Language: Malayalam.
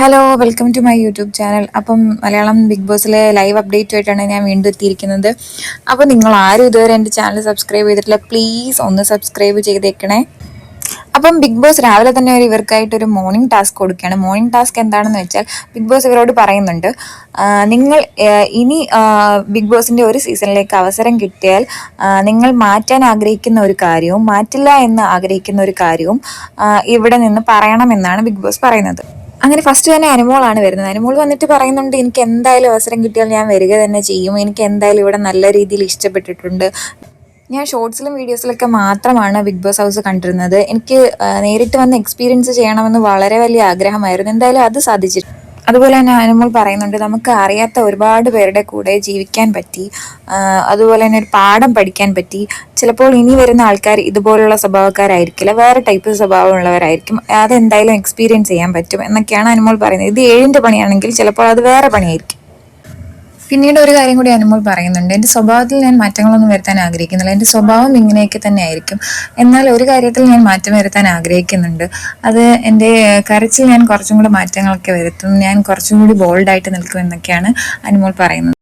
Hello welcome to my YouTube channel അപ്പം മലയാളം ബിഗ് ബോസിലെ ലൈവ് അപ്ഡേറ്റ് ആയിട്ടാണ് ഞാൻ വീണ്ടും എത്തിയിരിക്കുന്നത്. അപ്പോൾ നിങ്ങൾ ആരും ഇതുവരെ എന്റെ ചാനൽ സബ്സ്ക്രൈബ് ചെയ്തിട്ടില്ല പ്ലീസ് ഒന്ന് സബ്സ്ക്രൈബ് ചെയ്തേക്കണേ. അപ്പം ബിഗ് ബോസ് രാവിലെ തന്നെ ഒരു ഇവർക്കായിട്ട് ഒരു മോർണിംഗ് ടാസ്ക് കൊടുക്കുകയാണ്. മോർണിംഗ് ടാസ്ക് എന്താണെന്ന് വെച്ചാൽ ബിഗ് ബോസ് ഇവരോട് പറയുന്നുണ്ട് നിങ്ങൾ ഇനി ബിഗ് ബോസിന്റെ ഒരു സീസണിലേക്ക് അവസരം കിട്ടിയാൽ നിങ്ങൾ മാറ്റാൻ ആഗ്രഹിക്കുന്ന ഒരു കാര്യവും മാറ്റില്ല എന്ന് ആഗ്രഹിക്കുന്ന ഒരു കാര്യവും ഇവിടെ നിന്ന് പറയണമെന്നാണ് ബിഗ് ബോസ് പറയുന്നത്. അങ്ങനെ ഫസ്റ്റ് തന്നെ അനുമോളാണ് വരുന്നത്. അനുമോൾ വന്നിട്ട് പറയുന്നുണ്ട് എനിക്ക് എന്തായാലും അവസരം കിട്ടിയാൽ ഞാൻ വരിക തന്നെ ചെയ്യും. എനിക്ക് എന്തായാലും ഇവിടെ നല്ല രീതിയിൽ ഇഷ്ടപ്പെട്ടിട്ടുണ്ട്. ഞാൻ ഷോർട്സിലും വീഡിയോസിലൊക്കെ മാത്രമാണ് ബിഗ് ബോസ് ഹൗസ് കണ്ടിരുന്നത്. എനിക്ക് നേരിട്ട് വന്ന് എക്സ്പീരിയൻസ് ചെയ്യണമെന്ന് വളരെ വലിയ ആഗ്രഹമായിരുന്നു. എന്തായാലും അത് സാധിച്ചു അതുപോലെ തന്നെ അനുമോൾ പറയുന്നുണ്ട് നമുക്ക് അറിയാത്ത ഒരുപാട് പേരുടെ കൂടെ ജീവിക്കാൻ പറ്റി അതുപോലെ തന്നെ ഒരു പാഠം പഠിക്കാൻ പറ്റി. ചിലപ്പോൾ ഇനി വരുന്ന ആൾക്കാർ ഇതുപോലുള്ള സ്വഭാവക്കാരായിരിക്കില്ല വേറെ ടൈപ്പ് സ്വഭാവമുള്ളവരായിരിക്കും. അതെന്തായാലും എക്സ്പീരിയൻസ് ചെയ്യാൻ പറ്റും എന്നൊക്കെയാണ് അനുമോൾ പറയുന്നത്. ഇത് ഏഴിന്റെ പണിയാണെങ്കിൽ ചിലപ്പോൾ അത് വേറെ പണിയായിരിക്കും. പിന്നീട് ഒരു കാര്യം കൂടി അനുമോൾ പറയുന്നുണ്ട്. എന്റെ സ്വഭാവത്തിൽ ഞാൻ മാറ്റങ്ങളൊന്നും വരുത്താൻ ആഗ്രഹിക്കുന്നില്ല. എന്റെ സ്വഭാവം ഇങ്ങനെയൊക്കെ തന്നെ ആയിരിക്കും എന്നാൽ ഒരു കാര്യത്തിൽ ഞാൻ മാറ്റം വരുത്താൻ ആഗ്രഹിക്കുന്നുണ്ട്. അത് എന്റെ കരച്ചിൽ ഞാൻ കുറച്ചും കൂടി മാറ്റങ്ങളൊക്കെ വരുത്തും. ഞാൻ കുറച്ചും കൂടി ബോൾഡായിട്ട് നിൽക്കും എന്നൊക്കെയാണ് അനുമോൾ പറയുന്നത്.